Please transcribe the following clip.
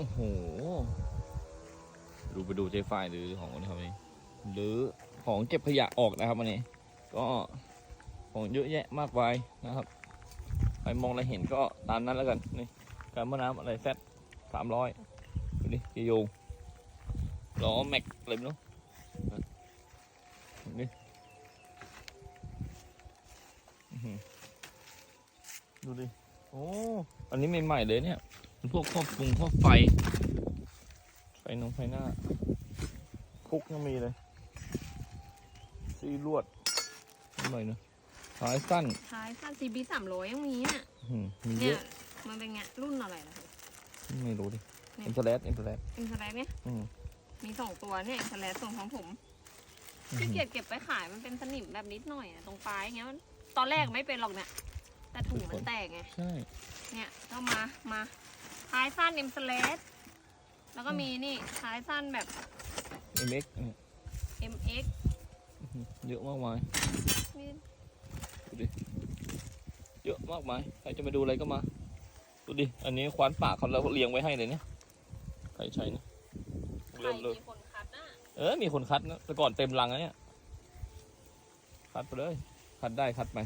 โอ้โห ดูไปดูเจไฟหรือของคนทำนี้หรือของเก็บขยะออกนะครับวันนี้ ก็ของเยอะแยะมากมายนะครับ ใครมองอะไรเห็นก็ตามนั้นแล้วกัน นี่การมะน้ำอะไรแฟตสามร้อยดูดิกิโยงล้อแม็กอะไรไม่รู้นนี่ดูดิ โอ้ อันนี้ใหม่ๆเลยเนี่ย พวกครอบปรุงครอบไฟ ไฟนงไฟหน้า คุกยังมีเลย ซีลวดทำไมเนอะสายสั้นท้ายสั้น CB สามร้อยยังมีอะอื้อหือมีเยเนี่ยอะ มันเป็นไงรุ่นอะไรนะคะไม่รู้ดิเนี่ยอินเทอร์เน็ตอินเทอร์เน็ตอินสแลเนี่ยอืมมีสองตัวเนี่ยอินสแลส่งของผมอื้อขี้หือเกียจเก็บไปขายมันเป็นสนิมแบบนิดหน่อยอะตรงปลายอย่างเงี้ยมันตอนแรกไม่เป็นหรอกเนี่ยแต่ถุงมันแตกไงใช่เนี่ยก็มามา ท้ายสั้นอินสแลแล้วก็มีนี่ท้ายสั้นแบบเอ็มเอ็ก MX เยอะมากมายนี่เยอะมากมายใครจะมาดูอะไรก็มาดูดิอันนี้ควานป่าเขาเราเลี้ยงไว้ให้เลยเนี่ยใครใช้นะใครเริ่มเลยมีคนคัดน่ะเออมีคนคัดนะแต่ก่อนเต็มรังนะเนี่ยคัดไปเลยคัดได้คัดไป